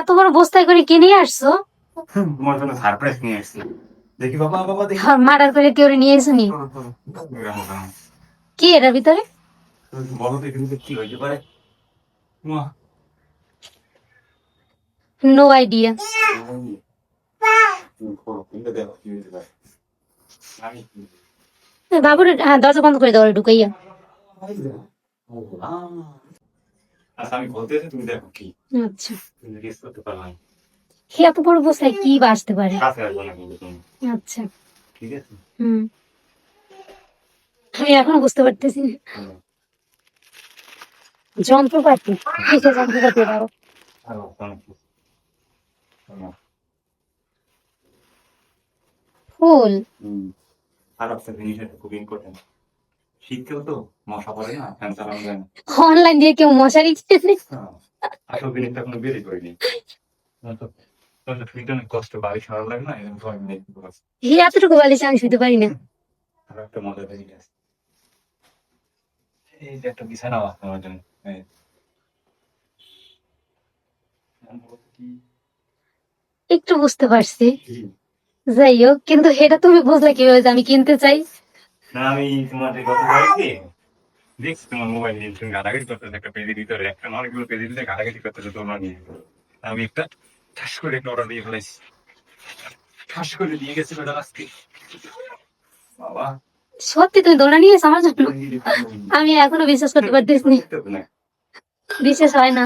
এত বড় বস্তায় করে কিনে আসছো? তোমার জন্য সারপ্রাইজ নিয়ে এসেছি দেখি বাবা বাবা দেখি। মার্ডার করে কেউ নিয়ে এসো নি কি এটার ভিতরে? বলো তো এখানে কি হইতে পারে? নো আইডিয়া বাবুর হ্যাঁ দরজা বন্ধ করে দাও ঢুকাইয়া। আচ্ছা আমি বলতে তুমি দেখো কি? আচ্ছা। তুমি গেস করতে পারলাম এত বড় বস্তায় কি বাসতে পারে? কাছে আসব না কিন্তু আচ্ছা। ঠিক আছে? হুম। আমি এখনও বুঝতে পারতেছি না। যন্ত্রপাতি। কিসের যন্ত্রপাতি কিছু। ফুল। হুম। আর একটা জিনিস খুব ইম্পর্টেন্ট শীতকাল তো মশা পড়ে না ফ্যান চালানো যায় না। অনলাইন দিয়ে কেউ মশারি কিনে হ্যাঁ। আসল জিনিসটা বেরই করিনি নয়তো নয়তো ফিলটা অনেক কষ্ট বাড়ি সারা লাগে না এরকম সবাই মিলে একটু এতটুকু বালিশ আমি শুতে পারি না। আর একটা মজা বেরিয়ে গেছে। এই যে একটা বিছানা আছে আমার জন্য একটু বুঝতে পারছি? যাই হোক কিন্তু এটা তুমি বুঝলে কীভাবে যে আমি কিনতে চাই? না আমি দেখছি তোমার মোবাইল নিয়ে তুমি ঘাটাঘাটি করতেছে একটা পেজের ভিতরে একটা অনেকগুলো পেজের ভিতরে ঘাটাঘাটি করতেছে তোমার নিয়ে। আমি একটা ঠাস করে একটা অর্ডার দিয়ে ফেলেছি ঠাস করে দিয়ে গেছে বেটা আজকে। বাবা। সত্যি তুমি দোলনা নিয়ে আমার জন্য। আমি এখনও বিশ্বাস করতে পারতেছি না। বিশ্বাস হয় না।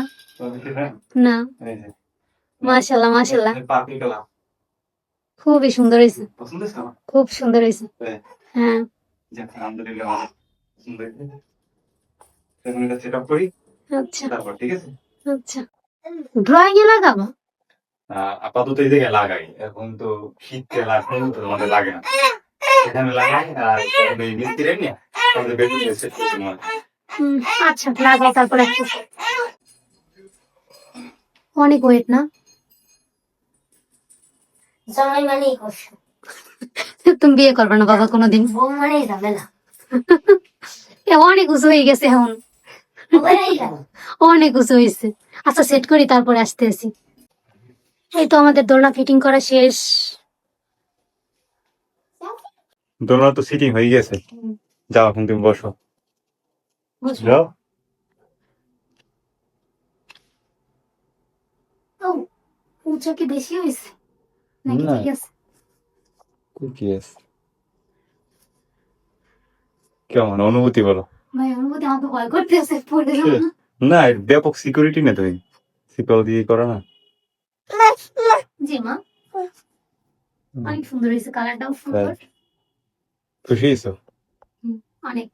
না? মাশাল্লাহ মাশাল্লাহ খুবই সুন্দর হয়েছে। খুব সুন্দর হয়েছে। হ্যাঁ। আলহামদুলিল্লাহ অনেক হয়েছে এখন সেট আপ করি আচ্ছা। তারপর ঠিক আছে? আচ্ছা। ড্রয়িং এ লাগাবো? আপাতত এই জায়গায় লাগাই এখন তো শীতকাল এখন তো আমাদের লাগে না। এখানে লাগাই আর ওই মিস্ত্রি নিয়ে আমাদের বেডরুম সেট করতে হয়। হুম, আচ্ছা তারপরে। অনেক ওয়েট না? জামাই মানেই কষ্ট তুমি বিয়ে করবে না বাবা কোনোদিন। বউ মানেই ঝামেলা অনেক উঁচু হয়ে গেছে এখন। অনেক উঁচু হয়েছে। আচ্ছা সেট করি তারপরে আসতে আসি এই তো আমাদের দোলনা ফিটিং করা শেষ। দোলনা তো সিটিং হয়ে গেছে। যাও এখন তুমি বসো। বুঝলো? যাও। ও, উঁচু কি বেশি হয়েছে? নাকি। ঠিক আছে? কুকিস কেমন? অনুভূতি বলো। ভাই অনুভূতি আমাকে ভয় করতেছে পড়ে না। ব্যাপক সিকিউরিটি না তুমি সিপল দিয়ে করো না। জি মা। অনেক সুন্দর হয়েছে কালারটাও সুন্দর। খুশি হয়েছো? অনেক।